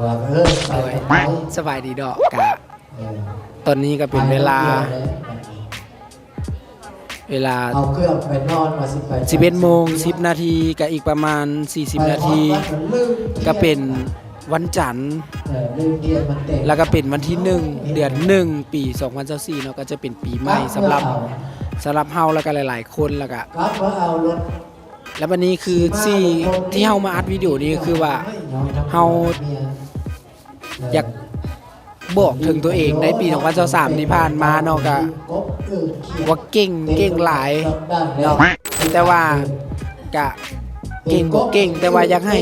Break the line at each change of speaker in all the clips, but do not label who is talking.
ว่าเออไป
โดย
ไป
สบายดีดอกกะ
เออ
ตอนนี้ก็เป็นเวลาเวลา
เอาเครื่องไปนอนมาสิไป
11โมง10 นาทีกับอีกประมาณ 40 นาทีก็เป็นวันจันทร์
เออลืมเทียนมันเต็ม
แล้วก็เป็นวันที่ 1 เดือน 1 ปี 2024เนาะก็จะเป็นปีใหม่สำหรับสำหรับเฮาแล้วก็หลาย ๆ คนแล้วก็
ครับว่าเอารถ
แล้ววันนี้คือที่ที่เฮามาอัดวิดีโอนี้ก็คือว่าเฮา อยากบอกถึงตัวเองในปี2023ที่ผ่านมาเนาะก็ว่าเก่งเก่งหลายเนาะแต่ว่ากะเก่งบ่เก่งแต่ว่าอยากให้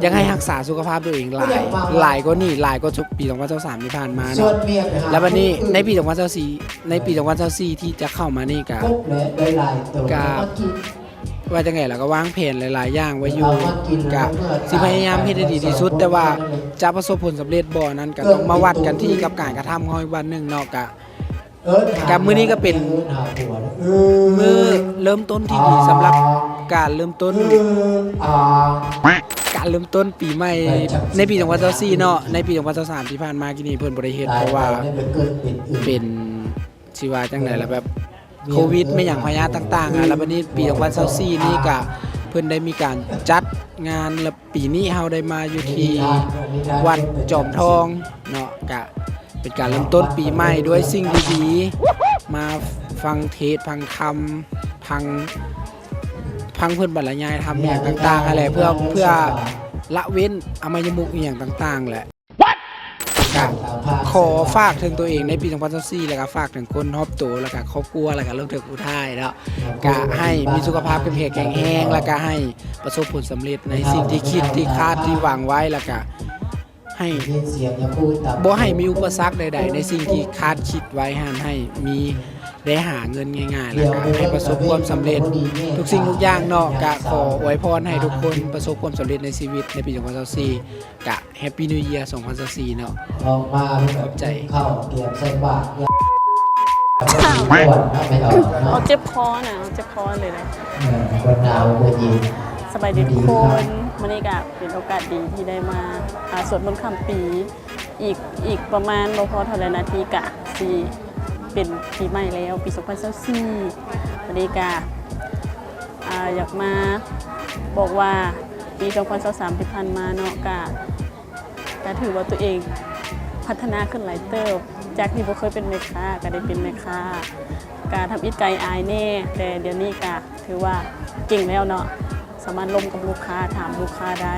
อยากให้รักษาสุขภาพตัวเองหลายหลายกว่านี้หลายกว่าปี2023ที่ผ่านมาเนาะ
นมา
แล้ววันนี้ในปี2024ในปี2024ที่จะเข้ามานี่กะ
ปุ๊บเลยได้หลายตัว
กะ ว่าจะไงล่ะก็วางแผนหลาย ๆ อย่างไว้อยู่
เอามากิน
กะสิพยายามเฮ็ดให้ดีที่สุด แต่ว่าจะประสบผลสำเร็จบ่นั้นก็ต้องมาวัดกันที่กับการกระทำของอีกวันหนึงเนาะกะ
เอิ้นหา
กับมื้อนี้ก็เป็น
อิ้หาผัวเอ
มือเริ่มต้นที่ดีสำหรับการเริ่มต้น
เอออ่า
การเริ่มต้นปีใหม่ในปี2024เนาะในปี2023ที่ผ่านมากินนี่เพิ่นบ่ได้เฮ็ดเพราะว่า
ได้ไปเกิดเป็นอื่น
เป็นชีวาจังไดล่ะแบบ โควิด ไม่อย่างพยาต่างๆอะแล้ววันนี้ปี2024นี่ก็เพิ่นได้มีการจัดงานแล้วปีนี้เฮาได้มาอยู่ที่วัดจอมทองเนาะก็เป็นการเริ่มต้นปีใหม่ด้วยสิ่งดีๆมาฟังเทศฟังธรรมฟังฟังเพิ่อนบรรยายธรรมอย่างต่างๆอะไรเพื่อเพื่อละเว้นอมายมุกอย่างต่าง ๆ แหละ ก็ขอฝากถึงตัวเองในปี 2024แล้วก็ฝากถึงคนรอบตัวแล้วก็ครอบครัวแล้วก็เรื่องถึงอุทัยแล้วก็ให้มีสุขภาพเป็นเพกแข็งแรงแล้วก็ให้ประสบผลสำเร็จในสิ่งที่คิดที่คาดที่หวังไว้แล้วก็ให้
เสียงอย่าพูด
บ่ให้มีอุปสรรคใด ๆ ในสิ่งที่คาดคิดไว้ห้ามให้มี ได้หาเงินง่ายๆแล้วก็ให้ประสบความสำเร็จ ทุกสิ่งทุกอย่างเนาะกะขออวยพรให้ทุกคนประสบความสำเร็จในชีวิตในปี 2024กะแฮปปี้นิว e ยร์2024เนาะ
ออกมา
ขอบใจ
เข้าเตรียมใส่บาตรเนี่ยไม่ปวดนะไม่เอา
เอา
เนาะ
เจ็บคอนะเอาเจ็บคอเลยนะ
เออคนหนาวคนเย็น
สบายดีทุกคนวันนี้ก็เป็นโอกาสดีที่ได้มาอ่าสวดมนต์ข้ามปี อีกอีกประมาณบ่พอเท่าไหรนาทีกะสี เป็นปีใหม่แล้วปี 2024วันนี้กาอยากมาบอกว่าปี 2023ที่ผ่านมาเนาะก็ก็ถือว่าตัวเองพัฒนาขึ้นหลายเติบ จากที่บ่เคยเป็นแม่ค้าก็ได้เป็นแม่ค้าการทำอิฐไกอายแน่ แต่เดี๋ยวนี้ก็ถือว่าเก่งแล้วเนาะสามารถลมกับลูกค้าถามลูกค้าได้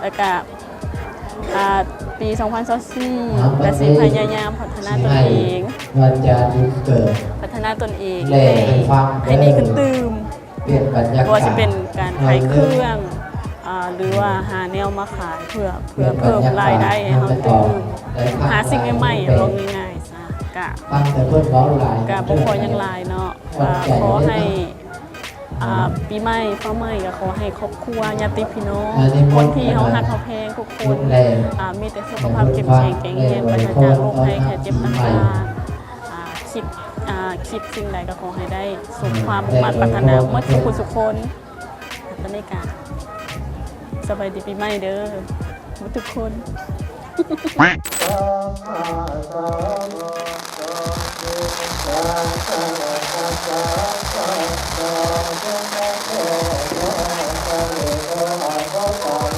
แล้วก็อ่า ปี 2024และสิพยายามพัฒนาตนเอง
วันจันทร์เกิด
พัฒนาตนเอง
แหล่ให้ฟัง
ให้ดีขึ้นตื่ม
เปลี่ยนบรรยากาศ
ก็จะเป็นการขายเครื่องอ่าหรือว่าหาแนวมาขายเพื่อเพื่อเพิ่มรายได้ให้เราตื่มหาสิ่งใหม่ๆลงง่ายๆซะกะ
ฟังแต่เพื่อนเว้าหลาย
กาบขอยังหลายเนาะอ่าขอให้อ่า ปีใหม่ฟ้าใหม่ก็ขอให้ครอบครัวญาติพี่น้องคนที่เขาหักเขาแพงทุกคนอ่ามีแต่สุขภาพเข้มแข็งแข็งแรงปราศจากโรคภัยแค่เจ็บต่างๆอ่าคิดอ่าคิดสิ่งใดก็ขอให้ได้สมความมุ่งมั่นปรารถนาเมื่อทุกคนสุขคนตอนนี้กาสบายดีปีใหม่เด้อทุกคน
I'm sorry.